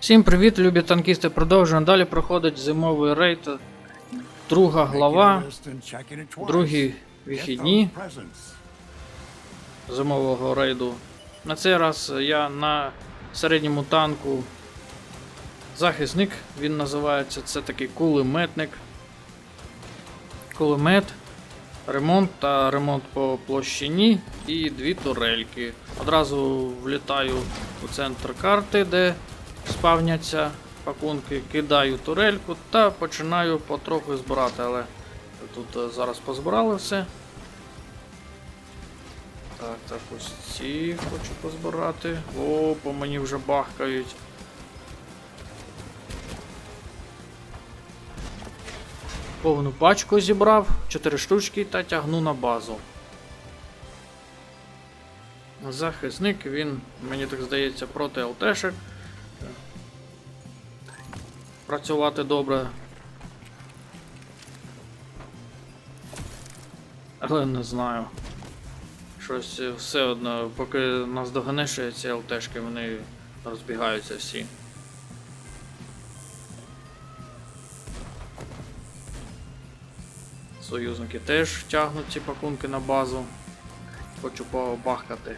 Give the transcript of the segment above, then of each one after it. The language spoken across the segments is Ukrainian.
Всім привіт, любі танкісти. Продовжуємо. Далі проходить зимовий рейд. Друга глава, другі вихідні зимового рейду. На цей раз я на середньому танку захисник, він називається. Це такий кулеметник. Кулемет, ремонт та ремонт по площині і дві турельки. Одразу влітаю у центр карти, де спавняться пакунки, кидаю турельку та починаю потроху збирати, але тут е, зараз позбирали все. Так, так, ось ці хочу позбирати. О, по мені вже бахкають. Повну пачку зібрав, 4 штучки та тягну на базу. Захисник, він, мені так здається, проти ЛТшек. Працювати добре. Але не знаю. Щось все одно, поки нас доганеш ці ЛТшки, вони розбігаються всі. Союзники теж тягнуть ці пакунки на базу. Хочу побахкати.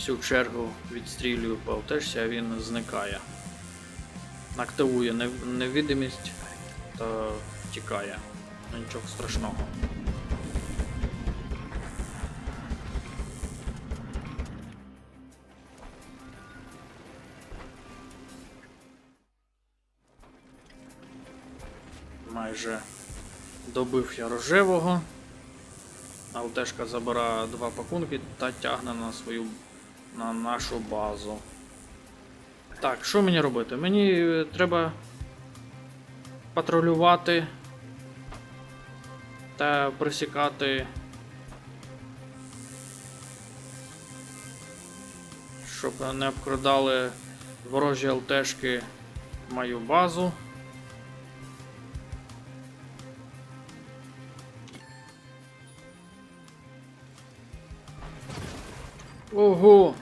Всю чергу відстрілюю по ЛТшці, а він зникає. Активує нев- невидимість та тікає. Ну, Нічого страшного. Майже добив я рожевого. ЛТшка забирає два пакунки та тягне на свою на нашу базу. Так, що мені робити? Мені е, треба патрулювати та присікати. Щоб не обкрадали ворожі ЛТшки мою базу. Ого!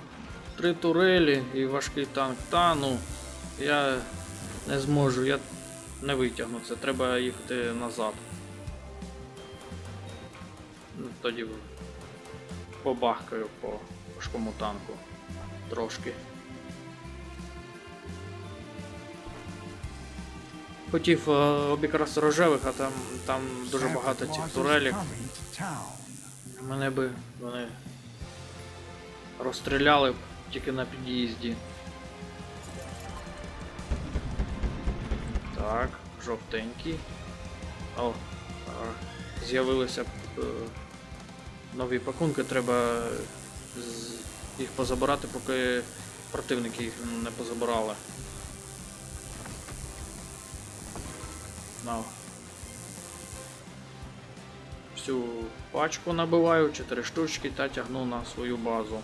Три турелі і важкий танк. Та ну, я не зможу, я не витягну це, треба їхати назад. Ну, Тоді побахкаю по важкому танку. Трошки. Хотів е, обікрасти рожевих, а там, там дуже багато цих турелів. Мене би вони розстріляли б тільки на під'їзді. Так, жовтенький. О. З'явилися е, нові пакунки, треба їх позабирати, поки противники їх не позабирали. На. Всю пачку набиваю, 4 штучки та тягну на свою базу.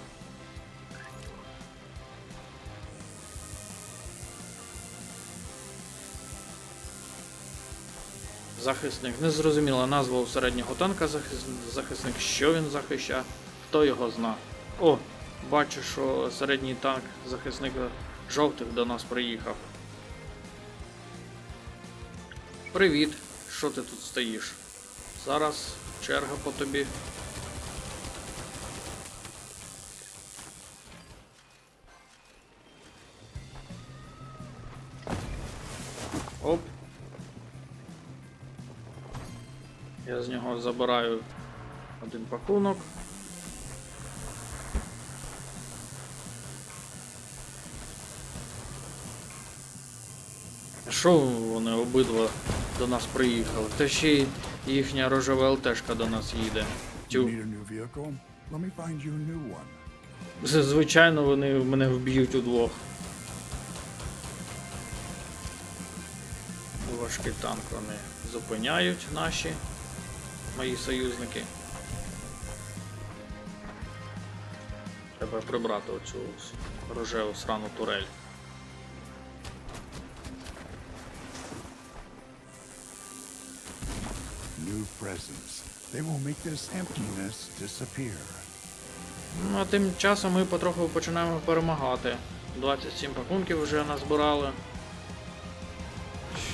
Захисник. Незрозуміла назва у середнього танка захисник. Що він захищає, хто його зна. О, бачу, що середній танк захисник жовтих до нас приїхав. Привіт, що ти тут стоїш? Зараз черга по тобі. З нього забираю один пакунок. Що вони обидва до нас приїхали? Та ще й їхня рожева ЛТшка до нас їде. Тю. Звичайно, вони мене вб'ють удвох. Важкий танк вони зупиняють наші мої союзники. Треба прибрати оцю рожеву срану турель. New presents. They will make this emptiness disappear. Ну, а тим часом ми потроху починаємо перемагати. 27 пакунків вже назбирали.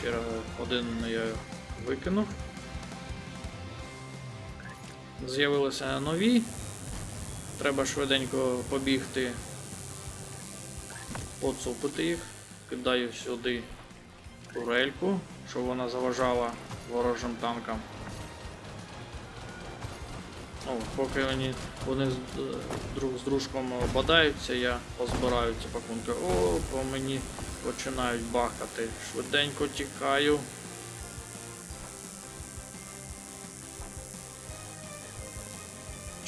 Ще один я викинув. З'явилися нові. Треба швиденько побігти, поцупити їх. Кидаю сюди турельку, щоб вона заважала ворожим танкам. О, поки вони, вони е, друг з дружком бодаються, я позбираю ці пакунки. О, по мені починають бахати. Швиденько тікаю.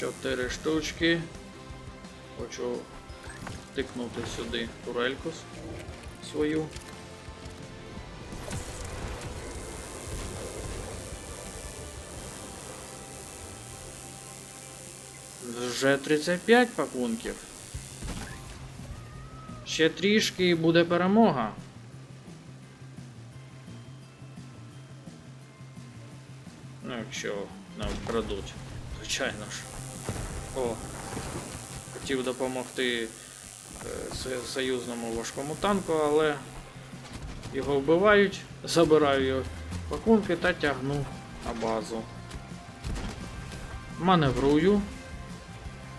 Чотири штучки. Хочу тикнути сюди турельку свою. Вже 35 пакунків. Ще трішки і буде перемога. Ну, якщо не вкрадуть, звичайно ж. О, хотів допомогти е, союзному важкому танку, але його вбивають, забираю його пакунки та тягну на базу. Маневрую.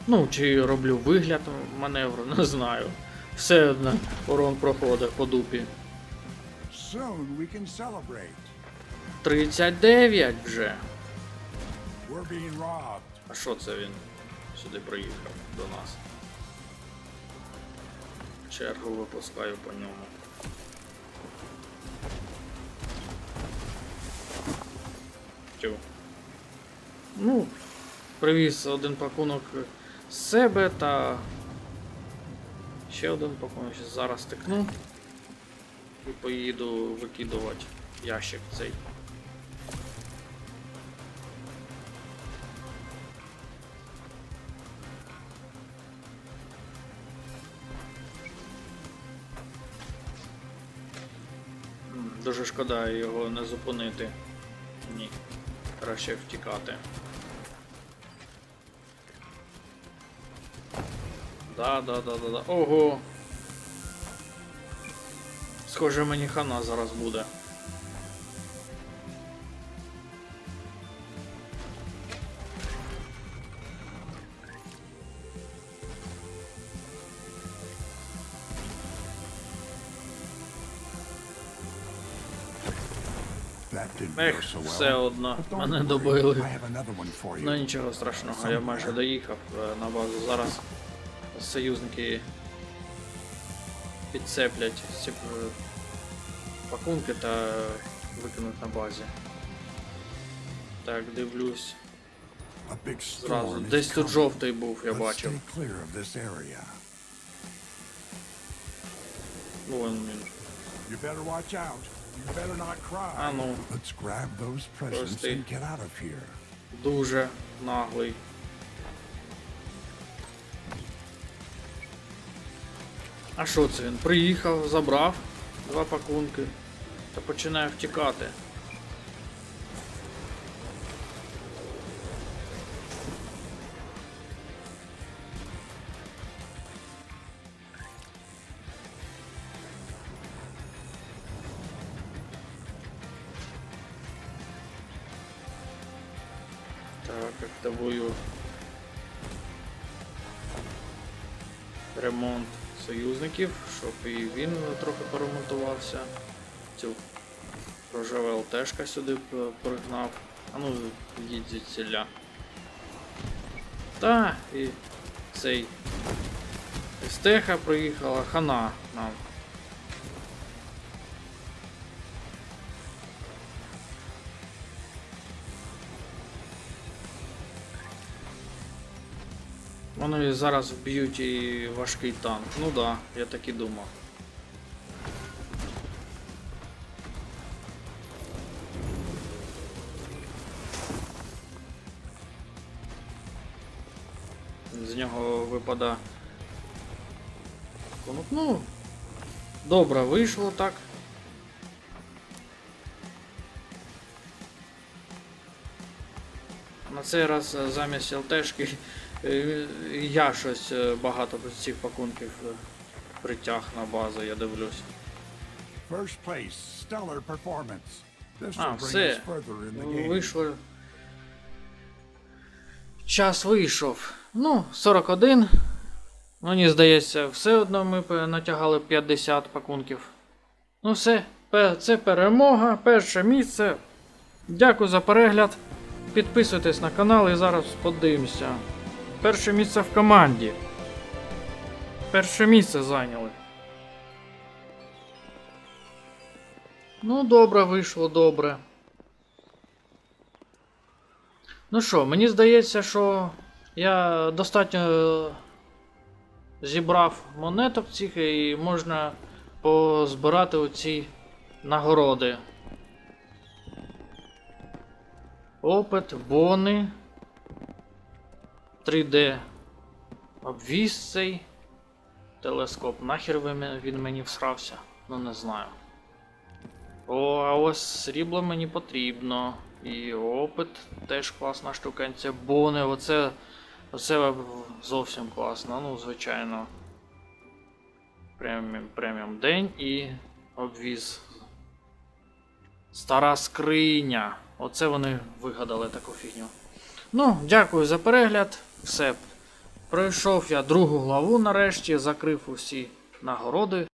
Ну, чи роблю вигляд маневру, не знаю. Все одно урон проходить по дупі. Soon we can celebrate. 39 вже. А що це він сюди приїхав до нас? Чергу випускаю по ньому. Тю. Ну, привіз один пакунок з себе та ще один пакунок зараз стикну і поїду викидувати ящик цей. Дуже шкода його не зупинити. Ні. Краще втікати. Да, да, да, да, да. Ого. Схоже, мені хана зараз буде. Ех, все одно. Мене добили. Ну нічого страшного, я майже доїхав е, на базу. Зараз союзники підцеплять ці е, пакунки та викинуть на базі. Так, дивлюсь. Зразу. Десь тут жовтий був, я бачив. вон він. А ну, Let's grab those presents Прости. and get out of here. дуже наглий. А що це він? Приїхав, забрав два пакунки та починає втікати. Так, ремонт союзників, щоб і він трохи поремонтувався. Цю рожеве ЛТшка сюди пригнав. А ну, їдь звідсіля. Та, і цей Стеха приїхала, хана нам. Вони зараз вб'ють і важкий танк. Ну да, я так і думав. З нього випада. Ну, добре вийшло так. На цей раз е, замість ЛТшки Я щось е, багато цих пакунків е, притяг на базу, я дивлюсь. First place, stellar performance. This А, все. Вийшло. Час вийшов. Ну, 41. Мені здається, все одно ми натягали 50 пакунків. Ну все, це перемога, перше місце. Дякую за перегляд. Підписуйтесь на канал і зараз подивимося. Перше місце в команді. Перше місце зайняли. Ну, добре, вийшло, добре. Ну що, мені здається, що я достатньо е, зібрав монеток цих і можна позбирати оці нагороди. Опит, бони. 3D обвіз цей. Телескоп. Нахер він мені всрався? Ну не знаю. О, а ось срібло мені потрібно. І опит теж класна штуканця. Бони, оце, оце зовсім класно. Ну, звичайно. Преміум, преміум день і обвіз. Стара скриня. Оце вони вигадали таку фігню. Ну, дякую за перегляд. Все. Пройшов я другу главу нарешті, закрив усі нагороди.